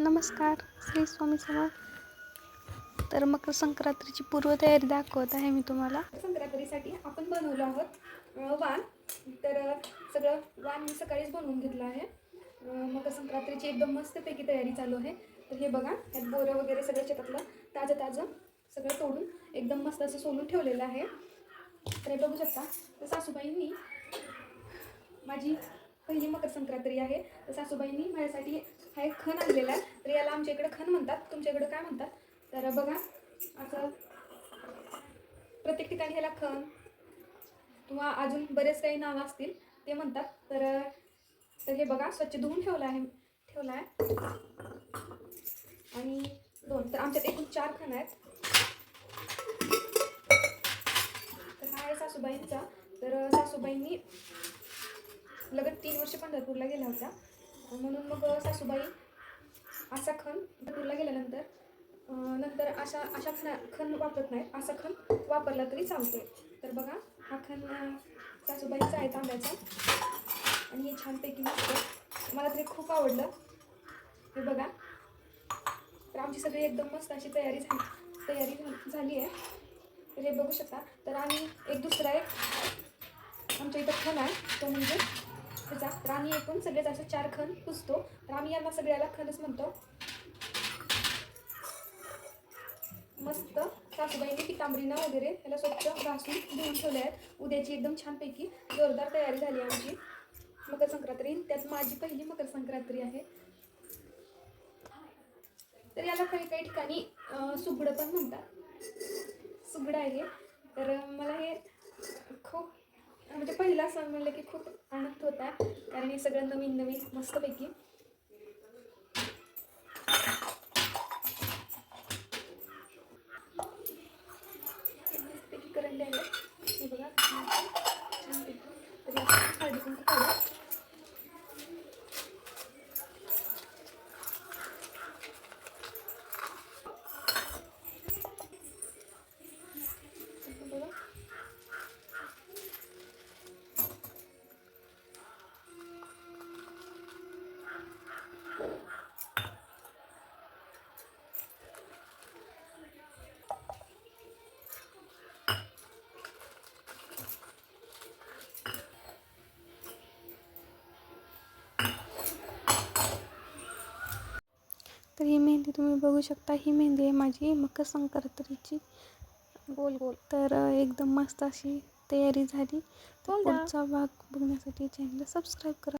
नमस्कार श्री स्वामी समर्थ. तर मकर संक्रांतीची पूर्वतयारी दाखवत आहे मी तुम्हाला. संक्रांतीसाठी आपण बनवलो आहोत वाण. तर सगळं वाण मी सकाळीच बनवून घेतलं आहे. मकर संक्रांतीची एकदम मस्तपैकी तयारी चालू आहे. तर हे बघा ह्यात बोरं वगैरे सगळं शेतातलं ताजं ताजं सगळं तोडून एकदम मस्त असं सोलून ठेवलेलं आहे. तर हे बघू शकता तर सासूबाईंनी माझी पहिली मकर संक्रांती आहे. तर सासूबाईंनी माझ्यासाठी हा एक खण आणलेला आहे. आमच्या इकडे खण म्हणतात तुमच्या इकडे काय म्हणतात? तर बघा असं प्रत्येक ठिकाणी ह्याला खण किंवा अजून बरेच काही नावं असतील ते म्हणतात. तर तर हे बघा स्वच्छ धुवून ठेवलं आहे ठेवलं आहे. आणि दोन तर आमच्यात एकूण चार खण आहेत. तर हा आहे सासूबाईंचा. तर सासूबाईंनी लगत तीन वर्ष पंढरपूरला गेल्या होत्या. म्हणून मग सासूबाई असा खण पंढरपूरला गेल्यानंतर नंतर अशा अशा खणा खण वापरत नाहीत. असा खण वापरला तरी चालतोय. तर बघा हा खण सासूबाईचा आहे तांब्याचा. आणि हे छानपैकी मस्त मला तरी खूप आवडलं. हे बघा. तर आमची सगळी एकदम मस्त अशी तयारी झाली तयारी झाली झाली आहे. तर हे बघू शकता. तर आम्ही एक दुसरा एक आमच्या इथं खण आहे. तो म्हणजे त्याचा तर आम्ही एकूण सगळेच असे चार खण पुसतो. तर आम्ही यांना सगळ्याला खणच म्हणतो. मस्त. सासूबाईने पितांबरीनं वगैरे त्याला स्वच्छ घासून धुवून ठेवले आहेत. उद्याची एकदम छानपैकी जोरदार तयारी झाली आमची. मकर संक्रांती त्यात माझी पहिली मकर संक्रांती आहे. तर याला काही काही ठिकाणी सुगडं पण म्हणतात. सुगडं आहे. तर मला हे खूप म्हणजे पहिला सण म्हणलं की खूप आनंद होता. कारण हे सगळं नवीन नवीन मस्तपैकी मस्तपैकी ही मेहंदी तुम्ही बघू शकता. ही मेहंदी आहे माझी मकर संक्रांतीची गोल गोल तर एकदम मस्त अशी तयारी झाली. तर. पुढचा भाग बघण्यासाठी चॅनलला सबस्क्राईब करा.